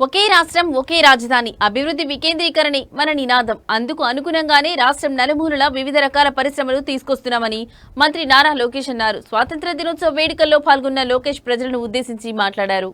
ఒకే రాష్ట్రం ఒకే రాజధాని. అభివృద్ధి వికేంద్రీకరణే మన నినాదం. అందుకు అనుగుణంగానే రాష్ట్రం నలుమూలల వివిధ రకాల పరిశ్రమలు తీసుకొస్తున్నామని మంత్రి నారా లోకేష్ అన్నారు. స్వాతంత్ర దినోత్సవ వేడుకల్లో పాల్గొన్న లోకేష్ ప్రజలను ఉద్దేశించి మాట్లాడారు.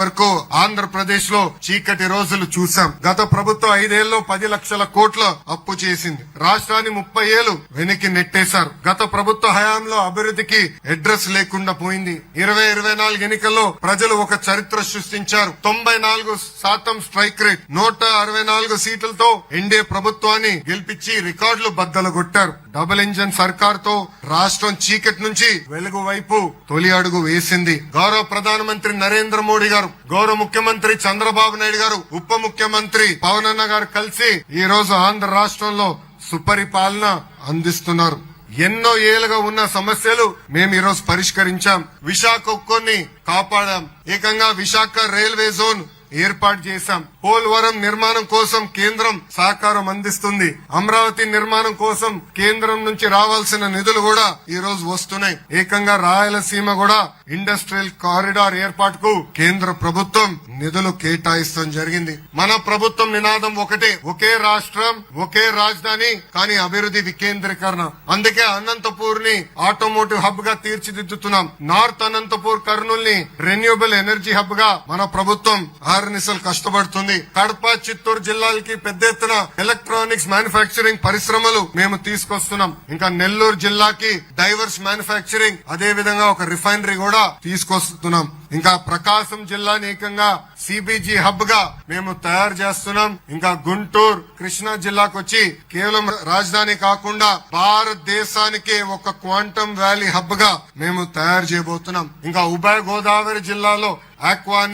వరకు ఆంధ్రప్రదేశ్లో చీకటి రోజులు చూసాం గత ప్రభుత్వం ఐదేళ్ళలో పది లక్షల కోట్ల అప్పు చేసింది. రాష్ట్రాన్ని ముప్పై ఏళ్ళు వెనక్కి నెట్టేశారు. గత ప్రభుత్వ హయాంలో అభివృద్ధికి అడ్రస్ లేకుండా పోయింది. ఇరవై ఇరవై నాలుగు ఎన్నికల్లో ప్రజలు ఒక చరిత్ర సృష్టించారు. తొంభై నాలుగు శాతం స్ట్రైక్ రేట్ నూట అరవై నాలుగు సీట్లతో ఎన్డీఏ ప్రభుత్వాన్ని గెలిపించి రికార్డులు బద్దలు కొట్టారు. డబుల్ ఇంజన్ సర్కార్తో రాష్ట్రం చీకటి నుంచి వెలుగు వైపు తొలి అడుగు వేసింది. గౌరవ ప్రధానమంత్రి నరేంద్ర మోడీ గారు గౌరవ ముఖ్యమంత్రి చంద్రబాబు నాయుడు గారు ఉప ముఖ్యమంత్రి పవనన్న గారు కలిసి ఈ రోజు ఆంధ్ర రాష్ట్రంలో సుపరిపాలన అందిస్తున్నారు. ఎన్నో ఏళ్ళుగా ఉన్న సమస్యలు మేము ఈ రోజు పరిష్కరించాం. విశాఖ ఉక్కోని కాపాడాం. ఏకంగా విశాఖ రైల్వే జోన్ ఏర్పాటు చేశాం. పోలవరం నిర్మాణం కోసం కేంద్రం సహకారం అందిస్తుంది. అమరావతి నిర్మాణం కోసం కేంద్రం నుంచి రావాల్సిన నిధులు కూడా ఈ రోజు వస్తున్నాయి. ఏకంగా రాయలసీమ కూడా ఇండస్ట్రియల్ కారిడార్ ఏర్పాటుకు కేంద్ర ప్రభుత్వం నిధులు కేటాయిస్తాం జరిగింది. మన ప్రభుత్వం నినాదం ఒకటే ఒకే రాష్ట్రం ఒకే రాజధాని కానీ అభివృద్ధి వికేంద్రీకరణ. అందుకే అనంతపూర్ని ఆటోమోటివ్ హబ్గా తీర్చిదిద్దుతున్నాం. నార్త్ అనంతపూర్ కర్నూల్ని రెన్యూబుల్ ఎనర్జీ హబ్గా మన ప్రభుత్వం ఆర్నిసలు కష్టపడుతుంది. కడప చిత్తూరు జిల్లాలకి పెద్ద ఎత్తున ఎలక్ట్రానిక్స్ మ్యానుఫ్యాక్చరింగ్ పరిశ్రమలు మేము తీసుకొస్తున్నాం. ఇంకా నెల్లూరు జిల్లాకి డైవర్స్ మ్యానుఫ్యాక్చరింగ్ అదే విధంగా ఒక రిఫైనరీ కూడా తీసుకొస్తున్నాం. ఇంకా ప్రకాశం జిల్లాని ఏకంగా సిబిజీ హబ్గా మేము తయారు చేస్తున్నాం. ఇంకా గుంటూరు కృష్ణా జిల్లాకు వచ్చి కేవలం రాజధాని కాకుండా భారతదేశానికి ఒక క్వాంటమ్ వ్యాలీ హబ్గా మేము తయారు చేయబోతున్నాం. ఇంకా ఉభయ గోదావరి జిల్లాలో ఆక్వా